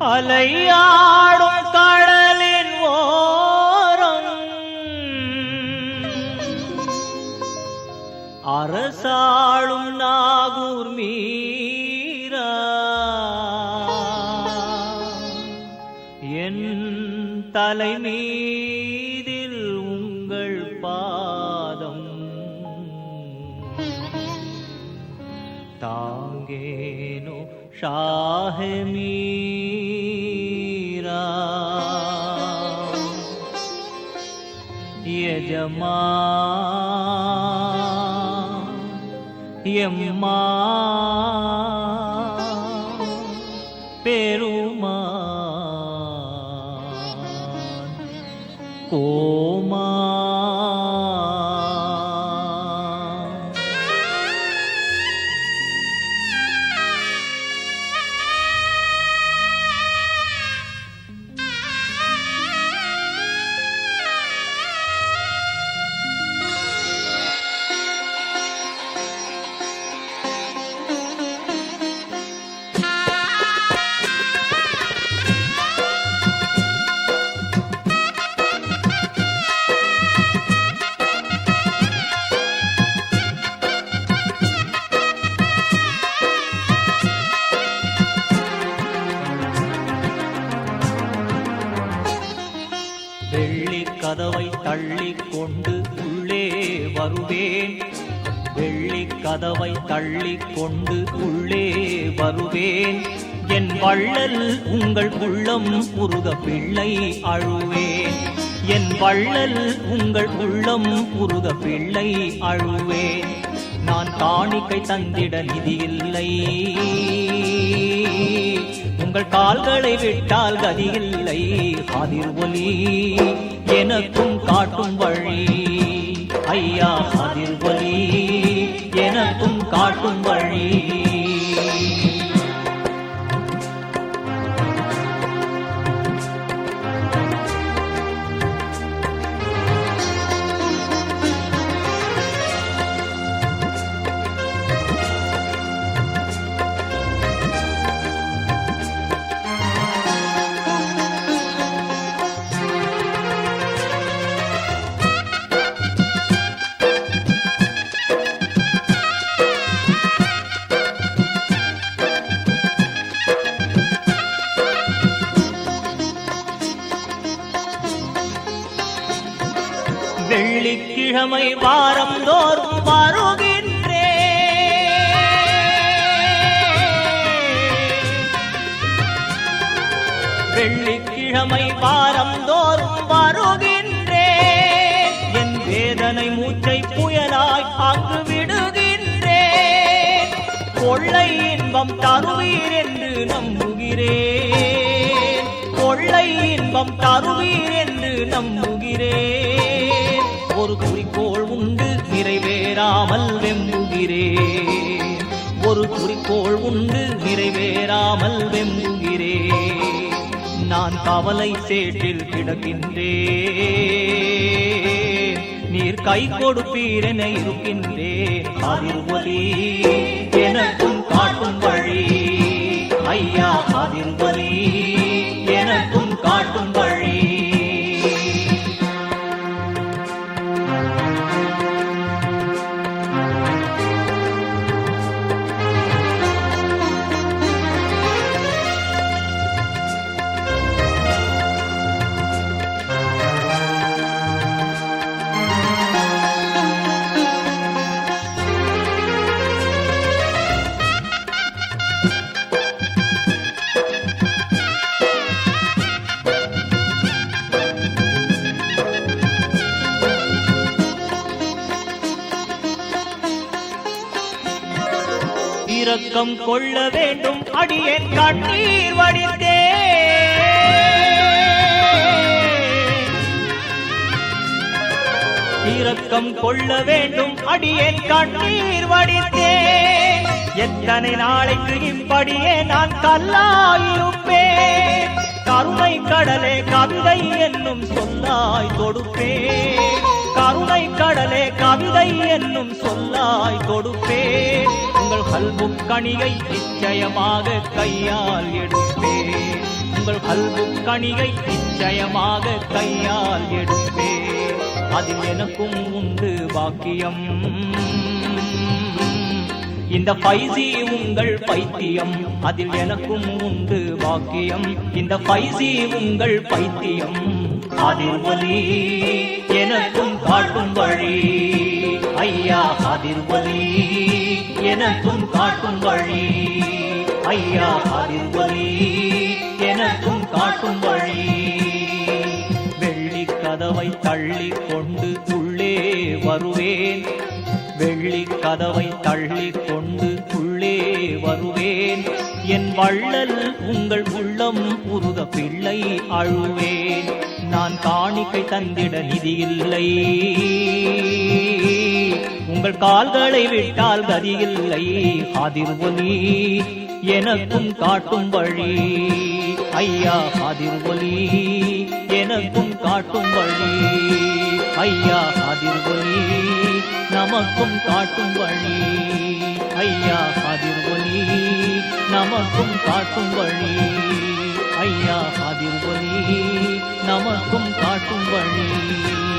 அலையாடும் கடலின் ஓரம். அரசாளும் நாகூர் மீரா. என் தலைமீ ष्टाङ्गेनु शाहमीरा यजमा यम्मा पेरुमा कोमा கதவை கொண்டு உள்ளே வருவேன். வெள்ளி கதவை தள்ளிக் கொண்டு உள்ளே வருவேன். என் வள்ளல் உங்கள் உள்ளம் முருக பிள்ளை அழுவேன். என் வள்ளல் உங்கள் உள்ளம் முருக பிள்ளை அழுவேன். நான் காணிக்கை தந்திட நிதி இல்லை. உங்கள் கால்களை விட்டால் கதியில்லை இல்லை. ஒலி எனக்கும் காட்டும் வழி. ஐயா அதிர் ஒலி எனக்கும் காட்டும் வழி. வெள்ளிக்கிழமை வாரம் தோறும் வருகின்றே. வெள்ளிக்கிழமை வாரம் தோறும் வருகின்றே. என் வேதனை மூச்சை புயலாய் அங்கு விடுகின்றே. கொள்ளை இன்பம் தருவீர் என்று நம்புகிறேன். கொள்ளை இன்பம் தருவீர் என்று நம்புகிறேன். ஒரு குறிக்கோள் உண்டு நிறைவேறாமல் வெம்புகிறேன் ஒரு குறிக்கோள் உண்டு நிறைவேறாமல் வெம்புகிறேன் நான் கவலை சேற்றில் கிடக்கின்றேன். நீர் கை கொடுப்பீரென என இருக்கின்றேன். அதிர் எனக்கும் இரக்கம் கொள்ள வேண்டும். அடியேன் கண்ணீர் வடித்தே. இரக்கம் கொள்ள வேண்டும். அடியேன் கண்ணீர் வடித்தே. எத்தனை நாளைக்கு இப்படியே நான் கல்லாயிருப்பேன். கருணை கடலே கவிதை என்னும் சொல்லாய் கொடுப்பேன் கருணை கடலே கவிதை என்னும் சொல்லாய் கொடுப்பேன் உங்கள் உங்கள் கல்புக்கணியை நிச்சயமாக கையால் எடுப்பேன் உங்கள் கல்புக்கணியை நிச்சயமாக கையால் எடுப்பேன் அதில் எனக்கும் உண்டு பாக்கியம். இந்த பைசி உங்கள் பைத்தியம். அதில் எனக்கும் உண்டு பாக்கியம். இந்த பைசி உங்கள் பைத்தியம். அதில் ஒலி எனக்கும் காட்டும் வழி. ஐயா அதில் ஒலி எனக்கும் காட்டும் வழி. ஐயா அதில் ஒலி எனக்கும் காட்டும் வழி. வெள்ளி கதவை தள்ளி கொண்டு உள்ளே வருவேன். வெள்ளி கதவை தள்ளி கொண்டு உள்ளே வருவேன். என் வள்ளல் உங்கள் உள்ளம் உருக பிள்ளை அழுவேன். நான் காணிக்கை தந்திட நிதி இல்லை. உங்கள் கால்களை விட்டால் கதியில்லை ஹாதிர் ஒலி எனக்கும் காட்டும் வழி. ஐயா ஹாதிர் ஒலி எனக்கும் காட்டும் வழி. ஐயா ஹாதிர் ஒலி நமக்கும் காட்டும் வழி. ஐயா ஹாதிர் ஒலி நமக்கும் காட்டும் வழி. ஐயா ஹாதிர் ஒலி நமக்கும் காட்டும் வழி.